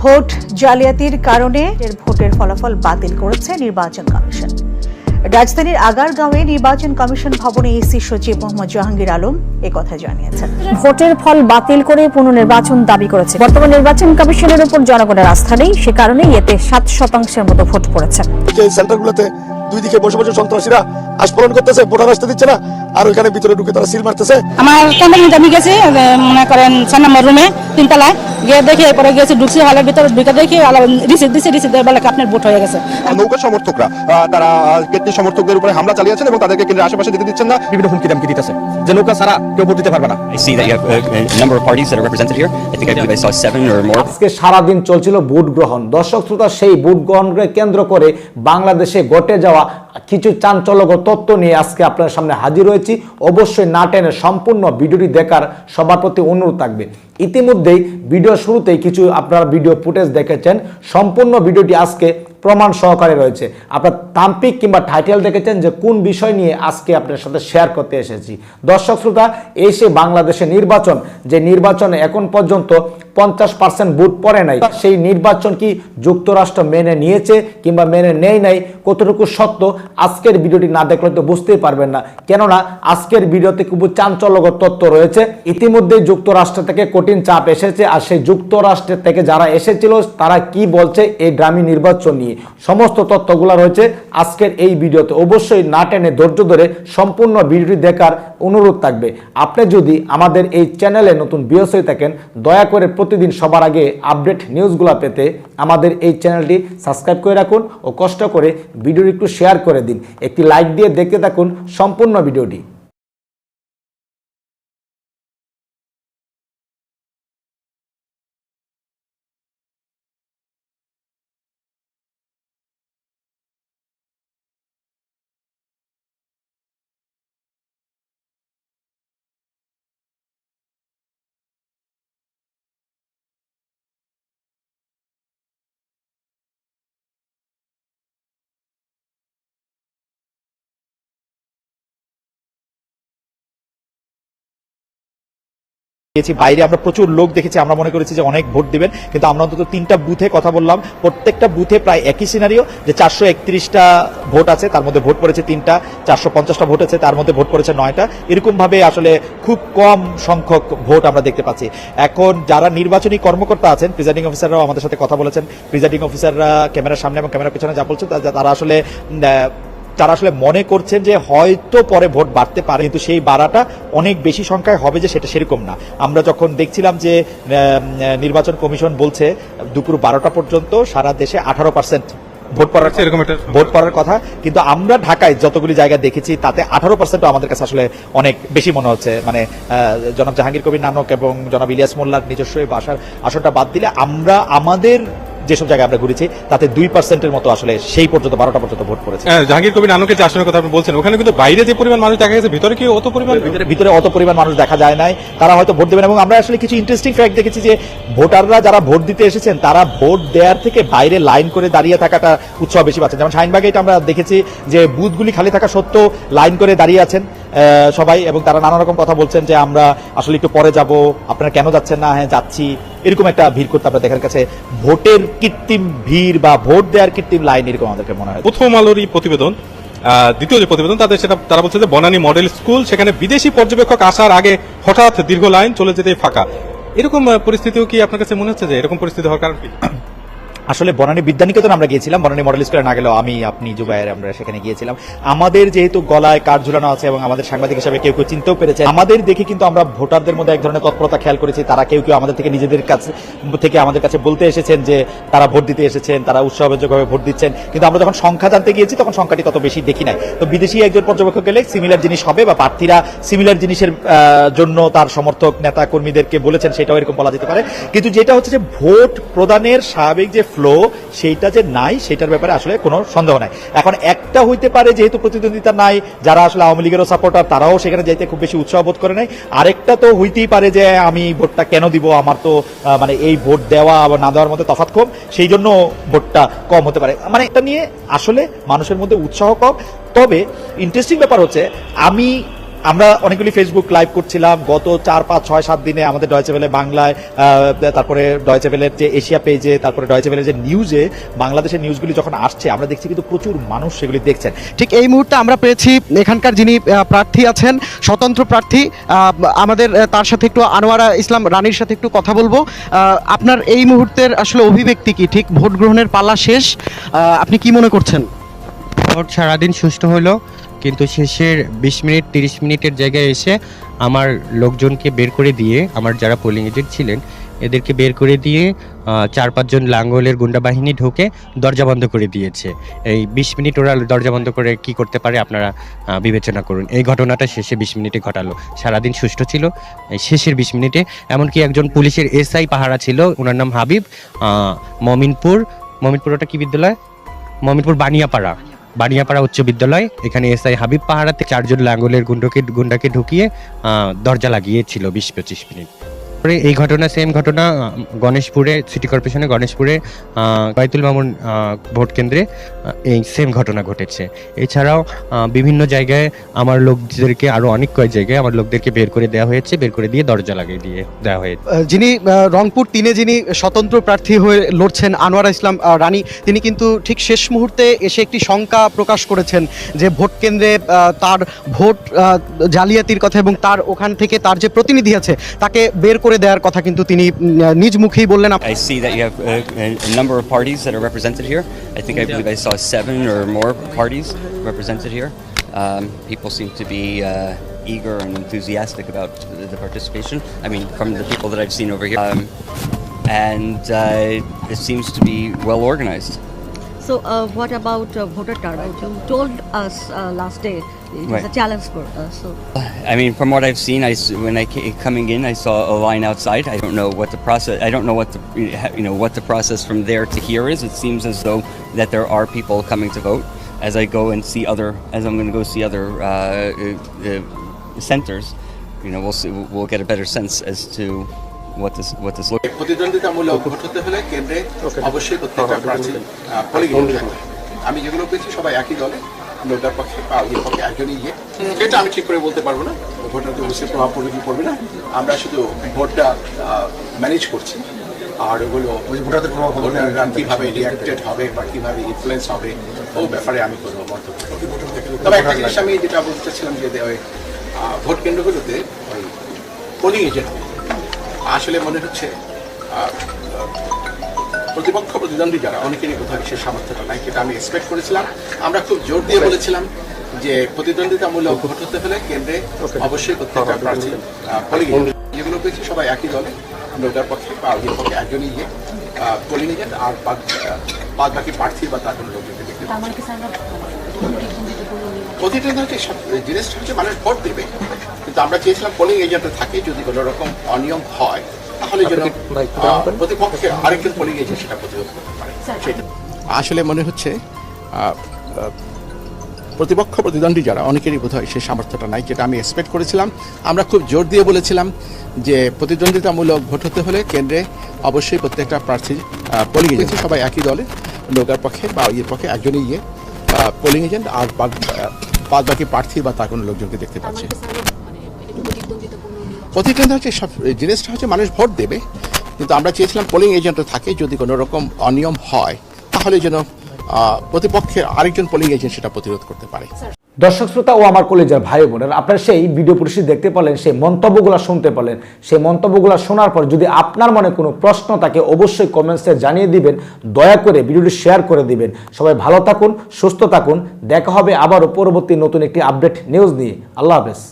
Vote জালিয়াতির কারণে এর ভোটের ফলাফল বাতিল করেছে নির্বাচন কমিশন। রাজধানীর আগারগাঁওয়ে নির্বাচন কমিশন ভবনে ইসি সচিব মোহাম্মদ জাহাঙ্গীর আলম কথা জানিয়েছেন। ভোটের ফল বাতিল করে পুনর্নির্বাচন দাবি করেছে। বর্তমান নির্বাচন কমিশনের উপর জনগণের আস্থা নেই সে কারণে এতে সাত শতাংশের মতো ভোট পড়েছে। যে সেন্টারগুলোতে দুই দিকে বসে বসে সন্ত্রাসীরা আস্ফোরণ করতেছে ভোটার আসতে দিচ্ছে না আর ওইখানে ভিতরে ঢুকে তারা সিল মারতেছে। আমার আমি গেছি মনে করেন ছয় নম্বর রুমে তিনতলায়। গিয়ে দেখি এরপরে গেছি ঢুকছি হলের ভিতরে ঢুকে দেখি রিসিভ দিছি রিসিভ দেওয়ার বেলা আপনার ভোট হয়ে গেছে। নৌকা সমর্থকরা তারা কেটনি সমর্থকদের উপরে হামলা চালিয়েছেন এবং তাদেরকে কেন্দ্রের আশেপাশে দিতে দিচ্ছেন না। বিভিন্ন হুমকি দামকি দিতেছে। যে নৌকা ছাড়া কেউ ভোট দিতে পারবে না। I see that you have a, a number of parties that are represented here. I think I believe I saw seven or more. আজকে সারাদিন চলছিল ভোট গ্রহণ। দর্শক শ্রোতা সেই ভোট গ্রহণকে কেন্দ্র করে বাংলাদেশে ঘটে যাওয়া কিছু চাঞ্চল্যকর তথ্য নিয়ে আজকে আপনার সামনে হাজির হয়েছি। অবশ্যই না টেনে সম্পূর্ণ ভিডিওটি দেখার সবার প্রতি অনুরোধ থাকবে। ইতিমধ্যেই ভিডিও শুরুতেই কিছু আপনারা ভিডিও ফুটেজ দেখেছেন। সম্পূর্ণ ভিডিওটি আজকে প্রমাণ সহকারে রয়েছে। আপনার তাম্পিক কিংবা টাইটেল দেখেছেন যে কোন বিষয় নিয়ে আজকে আপনার সাথে শেয়ার করতে এসেছি। দর্শক শ্রোতা এই সে বাংলাদেশের নির্বাচন, যে নির্বাচনে এখন পর্যন্ত পঞ্চাশ পার্সেন্ট ভোট পড়ে নাই। সেই নির্বাচন কি যুক্তরাষ্ট্র মেনে নিয়েছে কিংবা মেনে নেই নাই, কতটুকু সত্য, আজকের ভিডিওটি না দেখলে তো বুঝতেই পারবেন না। কেননা, আজকের ভিডিওতে খুব চাঞ্চল্যকর তথ্য রয়েছে। ইতিমধ্যে যুক্তরাষ্ট্র থেকে কঠিন চাপ এসেছে আর সেই যুক্তরাষ্ট্রের থেকে যারা এসেছিল, তারা কি বলছে এই ড্রামি নির্বাচন নিয়ে? সমস্ত তথ্যগুলো রয়েছে আজকের এই ভিডিওতে। অবশ্যই না টেনে ধৈর্য ধরে সম্পূর্ণ ভিডিওটি দেখার অনুরোধ থাকবে। আপনি যদি আমাদের এই চ্যানেলে নতুন বিয়স হয়ে থাকেন, দয়া করে প্রতিদিন সবার আগে আপডেট নিউজগুলো পেতে আমাদের এই চ্যানেলটি সাবস্ক্রাইব করে রাখুন ও কষ্ট করে ভিডিওটি একটু শেয়ার করে দিন। একটি লাইক দিয়ে দেখতে থাকুন সম্পূর্ণ ভিডিওটি। গিয়েছি বাইরে আমরা প্রচুর লোক দেখেছি, আমরা মনে করেছি যে অনেক ভোট দিবেন, কিন্তু আমরা অন্তত তিনটা বুথে কথা বললাম। প্রত্যেকটা বুথে প্রায় একই সিনারিও যে চারশো একত্রিশটা ভোট আছে, তার মধ্যে ভোট পড়েছে তিনটা, চারশো পঞ্চাশটা ভোট আছে, তার মধ্যে ভোট পড়েছে নয়টা। এরকমভাবে আসলে খুব কম সংখ্যক ভোট আমরা দেখতে পাচ্ছি। এখন যারা নির্বাচনী কর্মকর্তা আছেন প্রিজাইডিং অফিসাররাও আমাদের সাথে কথা বলেছেন। প্রিজাইডিং অফিসাররা ক্যামেরার সামনে এবং ক্যামেরার পিছনে যা বলছেন তারা আসলে তারা আসলে মনে করছেন যে হয়তো পরে ভোট বাড়তে পারে কিন্তু সেই বাড়াটা অনেক বেশি সংখ্যায় হবে যে সেটা সেরকম না। আমরা যখন দেখছিলাম যে নির্বাচন কমিশন বলছে দুপুর বারোটা পর্যন্ত সারা দেশে আঠারো পার্সেন্ট ভোট পড়ার এরকম একটা ভোট পড়ার কথা। কিন্তু আমরা ঢাকায় যতগুলি জায়গা দেখেছি তাতে আঠারো পার্সেন্ট আমাদের কাছে আসলে অনেক বেশি মনে হচ্ছে। মানে জনাব জাহাঙ্গীর কবির নানক এবং জনাব ইলিয়াস মোল্লার নিজস্ব বাসার আসনটা বাদ দিলে আমরা আমাদের যেসব জায়গায় আমরা ঘুরেছি তাতে দুই পার্সেন্টের মতো আসলে সেই পর্যন্ত বারোটা পর্যন্ত ভোট পড়েছে। হ্যাঁ, জাহাঙ্গীর কবির নানকের যে আসনের কথা আপনি বলছেন ওখানে কিন্তু বাইরে যে পরিমাণ মানুষ দেখা গেছে ভিতরে কি অত পরিমাণ? ভিতরে ভিতরে অত পরিমাণ মানুষ দেখা যায় নাই। তারা হয়তো ভোট দেবেন এবং আমরা আসলে কিছু ইন্টারেস্টিং ফ্যাক্ট দেখেছি যে ভোটাররা যারা ভোট দিতে এসেছেন তারা ভোট দেওয়ার থেকে বাইরে লাইন করে দাঁড়িয়ে থাকাটা উৎসাহ বেশি পাচ্ছেন যেমন শাহিনবাগে এটা আমরা দেখেছি যে বুথগুলি খালি থাকা সত্ত্বেও লাইন করে দাঁড়িয়ে আছেন সবাই এবং তারা নানা রকম কথা বলছেন যে আমরা আসলে একটু পরে যাব আপনারা কেন যাচ্ছেন না? হ্যাঁ যাচ্ছি। এরকম একটা ভিড় করতে আমরা দেখার কাছে ভোটের কৃত্রিম ভিড় বা ভোট দেওয়ার কৃত্রিম লাইন এরকম আমাদেরকে মনে হয়। প্রথম আলোর এই প্রতিবেদন দ্বিতীয় যে প্রতিবেদন তাদের সেটা তারা বলছে যে বনানী মডেল স্কুল সেখানে বিদেশি পর্যবেক্ষক আসার আগে হঠাৎ দীর্ঘ লাইন চলে যেতে ফাঁকা। এরকম পরিস্থিতিও কি আপনার কাছে মনে হচ্ছে যে এরকম পরিস্থিতি হওয়ার কারণ কি? আসলে বনানী বিদ্যানিকেতন আমরা গিয়েছিলাম। বনানী মডেল স্কুলে না গেলেও আমি, আপনি, জুবাইর আমরা সেখানে গিয়েছিলাম। আমাদের যেহেতু গলায় কার ঝুলানো আছে এবং আমাদের সাংবাদিক হিসাবে কেউ কেউ চিনতেও পেরেছে আমাদের দেখে কিন্তু আমরা ভোটারদের মধ্যে এক ধরনের তৎপরতা খেয়াল করেছি। তারা কেউ কেউ আমাদের থেকে নিজেদের কাছে, থেকে আমাদের কাছে বলতে এসেছেন যে তারা ভোট দিতে এসেছেন, তারা উৎসাহযোগভাবে ভোট দিচ্ছেন। কিন্তু আমরা যখন সংখ্যা জানতে গিয়েছি, তখন সংখ্যাটি তত বেশি দেখি নাই। তো বিদেশি একজন পর্যবেক্ষক গেলে সিমিলার জিনিস হবে বা প্রার্থীরা সিমিলার জিনিসের জন্য তার সমর্থক নেতা কর্মীদেরকে বলেছেন, সেটাও এরকম বলা যেতে পারে। কিন্তু যেটা হচ্ছে যে ভোট প্রদানের স্বাভাবিক যে ফ্লো সেইটা যে নাই সেটার ব্যাপারে আসলে কোনো সন্দেহ নাই। এখন একটা হইতে পারে যেহেতু প্রতিদ্বন্দ্বিতা নাই, যারা আসলে আওয়ামী লীগেরও সাপোর্টার তারাও সেখানে যাইতে খুব বেশি উৎসাহ বোধ করে নাই। আরেকটা তো হইতেই পারে যে আমি ভোটটা কেন দিব, আমার তো মানে এই ভোট দেওয়া বা না দেওয়ার মধ্যে তফাৎ কম, সেই জন্য ভোটটা কম হতে পারে। মানে এটা নিয়ে আসলে মানুষের মধ্যে উৎসাহ কম। তবে ইন্টারেস্টিং ব্যাপার হচ্ছে, আমি আমরা অনেকগুলি ফেসবুক লাইভ করছিলাম। গত চার, পাঁচ, ছয়, সাত দিনে আমাদের ডয়চে ভেলে বাংলায় তারপরে ডয়চে ভেলের যে এশিয়া পেজে তারপরে ডয়চে ভেলের যে নিউজে বাংলাদেশের নিউজগুলি যখন আসছে, আমরা দেখছি কিন্তু প্রচুর মানুষ সেগুলি দেখছেন। ঠিক এই মুহূর্তে আমরা পেয়েছি এখানকার যিনি প্রার্থী আছেন, স্বতন্ত্র প্রার্থী আমাদের তার সাথে একটু আনোয়ারা ইসলাম রানীর সাথে একটু কথা বলব। আপনার এই মুহূর্তের আসলে অভিব্যক্তি কি? ঠিক ভোট গ্রহণের পালা শেষ আপনি কি মনে করছেন? ভোট সারাদিন সুষ্ঠু হলো কিন্তু শেষের বিশ মিনিট, তিরিশ মিনিটের জায়গায় এসে আমার লোকজনকে বের করে দিয়ে, আমার যারা পোলিং এজেন্ট ছিলেন, এদেরকে বের করে দিয়ে চার পাঁচজন লাঙ্গলের গুন্ডা বাহিনী ঢুকে দরজা বন্ধ করে দিয়েছে। এই বিশ মিনিট ওরা দরজা বন্ধ করে কি করতে পারে আপনারা বিবেচনা করুন। এই ঘটনাটা শেষে বিশ মিনিটে ঘটালো। সারাদিন সুষ্ঠু ছিল শেষের বিশ মিনিটে। এমনকি একজন পুলিশের এসআই পাহারা ছিল, ওনার নাম হাবিব মমিনপুর মমিনপুর ওটা কি বিদ্যালয়? মমিনপুর বানিয়াপাড়া। বানিয়াপাড়া উচ্চ বিদ্যালয়, এখানে এসআই হাবিব পাহাড়াতে চারজন লাঙ্গলের গুন্ডকে গুন্ডাকে ঢুকিয়ে দরজা লাগিয়েছিল বিশ পঁচিশ মিনিট। পরে এই ঘটনা সেম ঘটনা গণেশপুরে সিটি কর্পোরেশনে গণেশপুরে বাইতুল মামুন ভোট কেন্দ্রে এই সেম ঘটনা ঘটেছে। এছাড়াও বিভিন্ন জায়গায় আমার লোকদেরকে, আরও অনেক কয়েক জায়গায় আমার লোকদেরকে বের করে দেওয়া হয়েছে, বের করে দিয়ে দরজা লাগিয়ে দিয়ে দেওয়া হয়েছে। যিনি রংপুর তিনে যিনি স্বতন্ত্র প্রার্থী হয়ে লড়ছেন, আনোয়ারা ইসলাম রানী, তিনি কিন্তু ঠিক শেষ মুহূর্তে এসে একটি শঙ্কা প্রকাশ করেছেন যে ভোট কেন্দ্রে তার ভোট জালিয়াতির কথা এবং তার ওখান থেকে তার যে প্রতিনিধি আছে, তাকে বের করে দেওয়ার কথা কিন্তু তিনি উম, আহ, নিজ মুখেই বললেন I see that you have a, a number of parties that are represented here. I think I believe I saw seven or more parties represented here. Um, people seem to be uh, eager and enthusiastic about the, the participation. I mean, from the people that I've seen over here. Um, and uh, it seems to be well organized. So, uh, what about uh, voter turnout? You told us uh, last day it was Right. a challenge for us. So, I mean, from what I've seen, I when I came coming in, I saw a line outside. I don't know what the process. I don't know what the you know what the process from there to here is. It seems as though that there are people coming to vote. As I go and see other, as I'm going to go see other uh, uh, uh, centers, you know, we'll see. We'll get a better sense as to what this what this looks. প্রতিদ্বন্দ্বিতামূলক vote হতে হলে কেন্দ্রে অবশ্যই প্রত্যেকটা প্রার্থী polling আমি যেগুলো পেয়েছি সবাই একই দলে নোটার পক্ষে বা ওই পক্ষে একজনই সেটা আমি ঠিক করে বলতে পারব না। অবশ্যই প্রভাব পড়বে কি পড়বে না। আমরা শুধু ভোটটা ম্যানেজ করছি। আর ওগুলো ভোটারদের প্রভাব ভোটাররা কীভাবে রিয়াক্টেড হবে বা কীভাবে ইনফ্লুয়েন্স হবে ও ব্যাপারে আমি কোনো মন্তব্য করব না। তবে একটা জিনিস আমি যেটা বলতে চাচ্ছিলাম যে ভোট কেন্দ্রগুলোতে ওই পোলিং এজেন্ট আসলে মনে হচ্ছে প্রতিপক্ষ প্রতিদ্বন্দ্বী যারা অনেকেরই কোথাও বিশেষ সামর্থ্যটা নাই সেটা আমি এক্সপেক্ট করেছিলাম। আমরা খুব জোর দিয়ে বলেছিলাম যে প্রতিদ্বন্দ্বিতামূলক ভোট হতে হলে কেন্দ্রে অবশ্যই প্রত্যেকটা প্রার্থী পোলিং যেগুলো পেয়েছি সবাই একই দলে নোটার পক্ষে বা ওই পক্ষে একজনই ইয়ে পোলিং এজেন্ট আর বাদ আহ, বাদ বাকি প্রার্থী বা তার কোনো লোকজনকে দেখতে পাচ্ছি হচ্ছে জিনিসটা হচ্ছে মানুষ ভোট দেবে। কিন্তু আমরা চেয়েছিলাম পোলিং এজেন্টে থাকে যদি কোনো রকম অনিয়ম হয় তাহলে যেন প্রতিপক্ষে আরেকজন পোলিং এজেন্ট সেটা প্রতিরোধ করতে পারে। সেটা। আসলে মনে হচ্ছে প্রতিপক্ষ প্রতিদ্বন্দ্বী যারা অনেকেরই বোধ হয় সে সামর্থ্যটা নাই যেটা আমি এক্সপেক্ট করেছিলাম। আমরা খুব জোর দিয়ে বলেছিলাম যে প্রতিদ্বন্দ্বিতামূলক ভোট হতে হলে কেন্দ্রে অবশ্যই প্রত্যেকটা প্রার্থী পোলিং এজেন্ট সবাই একই দলে নৌকার পক্ষে বা ইয়ের পক্ষে একজনই ইয়ে পোলিং এজেন্ট আর বাদ বাদ বাকি প্রার্থী বা তার কোনো লোকজনকে দেখতে পাচ্ছে। প্রতি হচ্ছে সব জিনিসটা হচ্ছে মানুষ ভোট দেবে কিন্তু আমরা চেয়েছিলাম পোলিং এজেন্টও থাকে যদি কোনো রকম অনিয়ম হয় তাহলে যেন প্রতিপক্ষের আরেকজন পোলিং এজেন্ট সেটা প্রতিরোধ করতে পারে। দর্শক শ্রোতা ও আমার কলেজের ভাই বোনেরা, আপনারা সেই ভিডিও পরিস্থিতি দেখতে পারলেন সেই মন্তব্যগুলো শুনতে পারলেন সেই মন্তব্যগুলো শোনার পর যদি আপনার মনে কোনো প্রশ্ন থাকে, অবশ্যই কমেন্টসে জানিয়ে দিবেন, দয়া করে ভিডিওটি শেয়ার করে দিবেন। সবাই ভালো থাকুন, সুস্থ থাকুন, দেখা হবে আবারও পরবর্তী নতুন একটি আপডেট নিউজ নিয়ে। আল্লাহ হাফেজ।